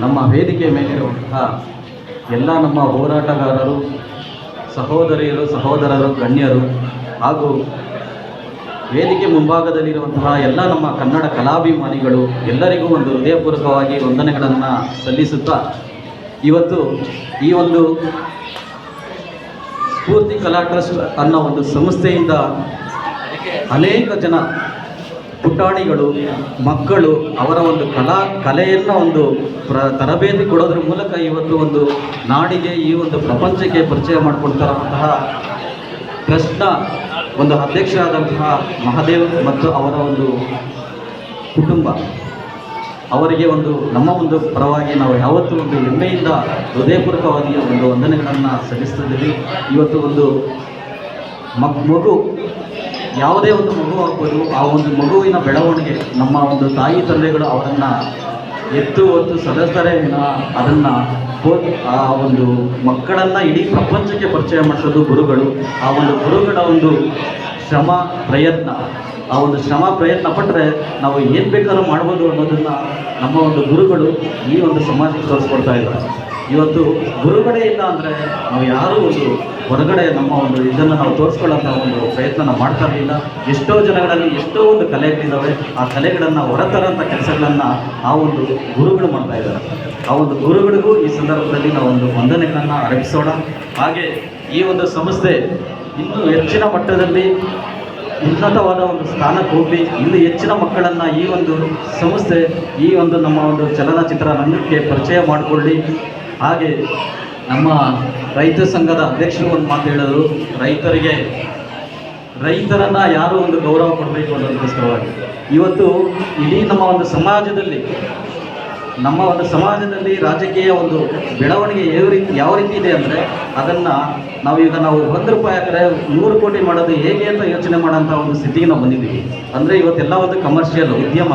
ನಮ್ಮ ವೇದಿಕೆ ಮೇಲಿರುವಂತಹ ಎಲ್ಲ ನಮ್ಮ ಹೋರಾಟಗಾರರು, ಸಹೋದರಿಯರು, ಸಹೋದರರು, ಗಣ್ಯರು ಹಾಗೂ ವೇದಿಕೆ ಮುಂಭಾಗದಲ್ಲಿರುವಂತಹ ಎಲ್ಲ ನಮ್ಮ ಕನ್ನಡ ಕಲಾಭಿಮಾನಿಗಳು ಎಲ್ಲರಿಗೂ ಒಂದು ಹೃದಯಪೂರ್ವಕವಾಗಿ ವಂದನೆಗಳನ್ನು ಸಲ್ಲಿಸುತ್ತಾ ಇವತ್ತು ಈ ಒಂದು ಸ್ಫೂರ್ತಿ ಕಲಾ ಟ್ರಸ್ಟ್ ಅನ್ನೋ ಒಂದು ಸಂಸ್ಥೆಯಿಂದ ಅನೇಕ ಜನ ಪುಟಾಣಿಗಳು, ಮಕ್ಕಳು ಅವರ ಒಂದು ಕಲಾ, ಕಲೆಯನ್ನು ಒಂದು ಪ್ರ, ತರಬೇತಿ ಕೊಡೋದ್ರ ಮೂಲಕ ಇವತ್ತು ಒಂದು ನಾಡಿಗೆ ಈ ಒಂದು ಪ್ರಪಂಚಕ್ಕೆ ಪರಿಚಯ ಮಾಡಿಕೊಡ್ತಾರಂತಹ ಟ್ರಸ್ಟ್ನ ಒಂದು ಅಧ್ಯಕ್ಷರಾದಂತಹ ಮಹಾದೇವ್ ಮತ್ತು ಅವರ ಒಂದು ಕುಟುಂಬ. ಅವರಿಗೆ ಒಂದು, ನಮ್ಮ ಒಂದು ಪರವಾಗಿ ನಾವು ಯಾವತ್ತೂ ಒಂದು ಹೆಮ್ಮೆಯಿಂದ ಹೃದಯಪೂರ್ವಕವಾಗಿ ಒಂದು ವಂದನೆಗಳನ್ನು ಸಲ್ಲಿಸ್ತಿದ್ದೀವಿ ಇವತ್ತು ಒಂದು ಮಗ್ ಯಾವುದೇ ಒಂದು ಮಗು ಆಗ್ಬೋದು, ಆ ಒಂದು ಮಗುವಿನ ಬೆಳವಣಿಗೆ, ನಮ್ಮ ಒಂದು ತಾಯಿ ತಂದೆಗಳು ಅವರನ್ನು ಎತ್ತು ಹೊತ್ತು ಸದಸ್ಯರೇ ವಿನ ಅದನ್ನು ಆ ಒಂದು ಮಕ್ಕಳನ್ನು ಇಡೀ ಪ್ರಪಂಚಕ್ಕೆ ಪರಿಚಯ ಮಾಡಿಸೋದು ಗುರುಗಳು. ಆ ಒಂದು ಗುರುಗಳ ಒಂದು ಶ್ರಮ, ಪ್ರಯತ್ನ. ಆ ಒಂದು ಶ್ರಮ, ಪ್ರಯತ್ನ ಪಟ್ಟರೆ ನಾವು ಏನು ಬೇಕಾದ್ರೂ ಮಾಡ್ಬೋದು ಅನ್ನೋದನ್ನು ನಮ್ಮ ಒಂದು ಗುರುಗಳು ಈ ಒಂದು ಸಮಾಜಕ್ಕೆ ತೋರಿಸ್ಕೊಡ್ತಾ ಇದ್ದಾರೆ. ಇವತ್ತು ಗುರುಗಳೇ ಇಲ್ಲ ಅಂದರೆ ನಾವು ಯಾರೂ ಒಂದು ಹೊರಗಡೆ ನಮ್ಮ ಒಂದು ಇದನ್ನು ನಾವು ತೋರಿಸ್ಕೊಳ್ಳೋಂಥ ಒಂದು ಪ್ರಯತ್ನ ಮಾಡ್ತಾ ಇರಲಿಲ್ಲ. ಎಷ್ಟೋ ಜನಗಳಲ್ಲಿ ಎಷ್ಟೋ ಒಂದು ಕಲೆಗಳಿದ್ದಾವೆ. ಆ ಕಲೆಗಳನ್ನು ಹೊರತರೋಂಥ ಕೆಲಸಗಳನ್ನು ಆ ಒಂದು ಗುರುಗಳು ಮಾಡ್ತಾ ಇದ್ದಾರೆ. ಆ ಒಂದು ಗುರುಗಳಿಗೂ ಈ ಸಂದರ್ಭದಲ್ಲಿ ನಾವು ಒಂದು ವಂದನೆಗಳನ್ನು ಅರ್ಪಿಸೋಣ ಹಾಗೆ ಈ ಒಂದು ಸಂಸ್ಥೆ ಇನ್ನೂ ಹೆಚ್ಚಿನ ಮಟ್ಟದಲ್ಲಿ ಉನ್ನತವಾದ ಒಂದು ಸ್ಥಾನಕ್ಕೆ ಹೋಗಿ ಇನ್ನು ಹೆಚ್ಚಿನ ಮಕ್ಕಳನ್ನು ಈ ಒಂದು ಸಂಸ್ಥೆ, ಈ ಒಂದು ನಮ್ಮ ಒಂದು ಚಲನಚಿತ್ರ ರಂಗಕ್ಕೆ ಪರಿಚಯ ಮಾಡಿಕೊಳ್ಳಿ. ಹಾಗೆ ನಮ್ಮ ರೈತ ಸಂಘದ ಅಧ್ಯಕ್ಷರು ಒಂದು ಮಾತು ಹೇಳೋದು ರೈತರಿಗೆ, ರೈತರನ್ನು ಯಾರು ಒಂದು ಗೌರವ ಕೊಡಬೇಕು ಅನ್ನೋದಕ್ಕೋಸ್ಕರವಾಗಿ. ಇವತ್ತು ಇಡೀ ನಮ್ಮ ಒಂದು ಸಮಾಜದಲ್ಲಿ, ನಮ್ಮ ಒಂದು ಸಮಾಜದಲ್ಲಿ ರಾಜಕೀಯ ಒಂದು ಬೆಳವಣಿಗೆ ಯಾವ ರೀತಿ ಯಾವ ರೀತಿ ಇದೆ ಅಂದರೆ ಅದನ್ನು ನಾವೀಗ ನಾವು ಒಂದು ರೂಪಾಯಿ ಹಾಕಿದ್ರೆ ನೂರು ಕೋಟಿ ಮಾಡೋದು ಹೇಗೆ ಅಂತ ಯೋಚನೆ ಮಾಡೋಂಥ ಒಂದು ಸ್ಥಿತಿಗೆ ನಾವು ಬಂದಿದ್ದೀವಿ. ಅಂದರೆ ಇವತ್ತೆಲ್ಲ ಒಂದು ಕಮರ್ಷಿಯಲ್ ಉದ್ಯಮ.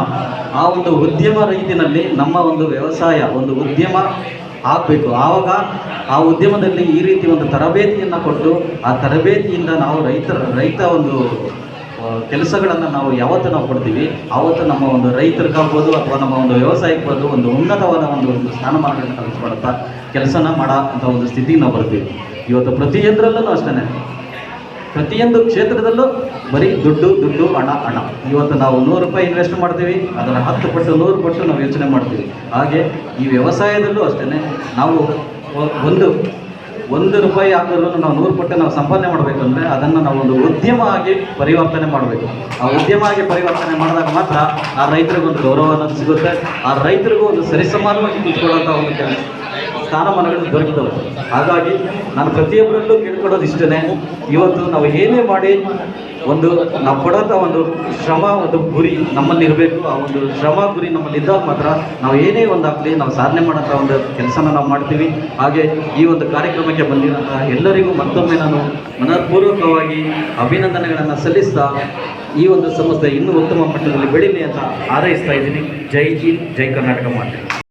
ಆ ಒಂದು ಉದ್ಯಮ ರೀತಿಯಲ್ಲಿ ನಮ್ಮ ಒಂದು ವ್ಯವಸಾಯ, ಒಂದು ಉದ್ಯಮ ಆಗಬೇಕು. ಆವಾಗ ಆ ಉದ್ಯಮದಲ್ಲಿ ಈ ರೀತಿ ಒಂದು ತರಬೇತಿಯನ್ನು ಕೊಟ್ಟು ಆ ತರಬೇತಿಯಿಂದ ನಾವು ರೈತರ, ರೈತ ಒಂದು ಕೆಲಸಗಳನ್ನು ನಾವು ಯಾವತ್ತು ನಾವು ಕೊಡ್ತೀವಿ. ಆವತ್ತು ನಮ್ಮ ಒಂದು ರೈತರಿಗಾಗ್ಬೋದು ಅಥವಾ ನಮ್ಮ ಒಂದು ವ್ಯವಸಾಯಕ್ಕಾಗ್ಬೋದು ಒಂದು ಉನ್ನತವಾದ ಒಂದು ಒಂದು ಸ್ಥಾನಮಾನಗಳನ್ನು ಕಲಿಸ್ಕೊಡುತ್ತಾ ಕೆಲಸನ ಮಾಡೋ ಅಂಥ ಒಂದು ಸ್ಥಿತಿಗೆ ನಾವು ಬರ್ತೀವಿ. ಇವತ್ತು ಪ್ರತಿಯೊಂದರಲ್ಲೂ ಅಷ್ಟೇ ಪ್ರತಿಯೊಂದು ಕ್ಷೇತ್ರದಲ್ಲೂ ಬರೀ ದುಡ್ಡು ದುಡ್ಡು, ಹಣ ಹಣ. ಇವತ್ತು ನಾವು ನೂರು ರೂಪಾಯಿ ಇನ್ವೆಸ್ಟ್ ಮಾಡ್ತೀವಿ ಅದರ ಹತ್ತು ಪಟ್ಟು, ನೂರು ಪಟ್ಟು ನಾವು ಯೋಚನೆ ಮಾಡ್ತೀವಿ. ಹಾಗೆ ಈ ವ್ಯವಸಾಯದಲ್ಲೂ ಅಷ್ಟೇ ನಾವು ಒಂದು ಒಂದು ರೂಪಾಯಿ ಹಾಕಿದ್ರು ನಾವು ನೂರು ಪಟ್ಟು ನಾವು ಸಂಪಾದನೆ ಮಾಡಬೇಕಂದ್ರೆ ಅದನ್ನು ನಾವು ಒಂದು ಉದ್ಯಮ ಆಗಿ ಪರಿವರ್ತನೆ ಮಾಡಬೇಕು. ಆ ಉದ್ಯಮ ಆಗಿ ಪರಿವರ್ತನೆ ಮಾಡಿದಾಗ ಮಾತ್ರ ಆ ರೈತರಿಗೂ ಒಂದು ಗೌರವ ಅನ್ನೋದು ಸಿಗುತ್ತೆ. ಆ ರೈತರಿಗೂ ಒಂದು ಸರಿಸಮಾನವಾಗಿ ಕೂತ್ಕೊಳ್ಳೋಂಥ ಒಂದು ಕೆಲಸ. ಸ್ಥಾನಮಾನಗಳು ದೊರಕಿದವು. ಹಾಗಾಗಿ ನಾನು ಪ್ರತಿಯೊಬ್ಬರಲ್ಲೂ ಕೇಳ್ಕೊಡೋದು ಇಷ್ಟೇ ಇವತ್ತು ನಾವು ಏನೇ ಮಾಡಿ ಒಂದು ನಾವು ಕೊಡೋಂಥ ಒಂದು ಶ್ರಮ, ಒಂದು ಗುರಿ ನಮ್ಮಲ್ಲಿ ಇರಬೇಕು. ಆ ಒಂದು ಶ್ರಮ, ಗುರಿ ನಮ್ಮಲ್ಲಿ ಇದ್ದಾಗ ಮಾತ್ರ ನಾವು ಏನೇ ಒಂದು ಆಗಲಿ ನಾವು ಸಾಧನೆ ಮಾಡೋಂಥ ಒಂದು ಕೆಲಸನ ನಾವು ಮಾಡ್ತೀವಿ. ಹಾಗೆ ಈ ಒಂದು ಕಾರ್ಯಕ್ರಮಕ್ಕೆ ಬಂದಿರೋಂತಹ ಎಲ್ಲರಿಗೂ ಮತ್ತೊಮ್ಮೆ ನಾನು ಮನಃಪೂರ್ವಕವಾಗಿ ಅಭಿನಂದನೆಗಳನ್ನು ಸಲ್ಲಿಸ್ತಾ ಈ ಒಂದು ಸಂಸ್ಥೆ ಇನ್ನೂ ಉತ್ತಮ ಮಟ್ಟದಲ್ಲಿ ಬೆಳೀಲಿ ಅಂತ ಆರೈಸ್ತಾ ಇದ್ದೀನಿ. ಜೈ ಜೀನ್ ಜೈ ಕರ್ನಾಟಕ ಮಾಡ್ತೀನಿ